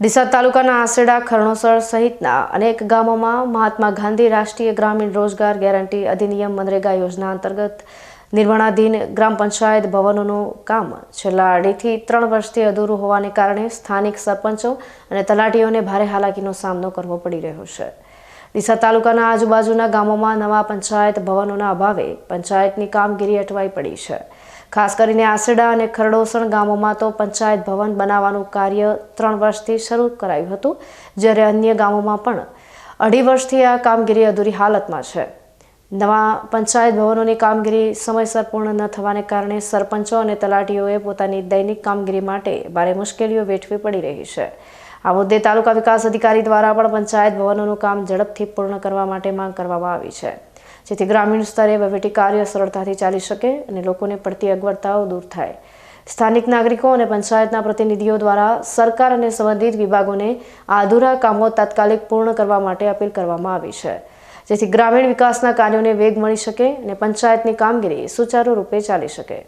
ડીસા તાલુકાના આસેડા ખરણોસર સહિતના અનેક ગામોમાં મહાત્મા ગાંધી રાષ્ટ્રીય ગ્રામીણ રોજગાર ગેરંટી અધિનિયમ મનરેગા યોજના અંતર્ગત નિર્માણાધીન ગ્રામ પંચાયત ભવનોનું કામ છેલ્લા અઢીથી ત્રણ વર્ષથી અધૂરું હોવાને કારણે સ્થાનિક સરપંચો અને તલાટીઓને ભારે હાલાકીનો સામનો કરવો પડી રહ્યો છે. ડીસા તાલુકાના આજુબાજુના ગામોમાં નવા પંચાયત ભવનોના અભાવે પંચાયતની કામગીરી અટવાઈ પડી છે. ખાસ કરીને આસેડા અને ખરડોસણ ગામોમાં તો પંચાયત ભવન બનાવવાનું કાર્ય ત્રણ વર્ષથી શરૂ કરાયું હતું, જ્યારે અન્ય ગામોમાં પણ અઢી વર્ષથી આ કામગીરી અધૂરી હાલતમાં છે. નવા પંચાયત ભવનોની કામગીરી સમયસર પૂર્ણ ન થવાને કારણે સરપંચો અને તલાટીઓએ પોતાની દૈનિક કામગીરી માટે ભારે મુશ્કેલીઓ વેઠવી પડી રહી છે. આ મુદ્દે તાલુકા વિકાસ અધિકારી દ્વારા પણ પંચાયત ભવનોનું કામ ઝડપથી પૂર્ણ કરવા માટે માંગ કરવામાં આવી છે. જેથી ગ્રામીણ સ્તરે વહીવટી કાર્ય સરળતાથી ચાલી શકે અને લોકોને પડતી અગવડતાઓ દૂર થાય. સ્થાનિક નાગરિકો અને પંચાયતના પ્રતિનિધિઓ દ્વારા સરકાર અને સંબંધિત વિભાગોને આ અધૂરા કામો તાત્કાલિક પૂર્ણ કરવા માટે અપીલ કરવામાં આવી છે. જેથી ગ્રામીણ વિકાસના કાર્યોને વેગ મળી શકે અને પંચાયતની કામગીરી સુચારુ રૂપે ચાલી શકે.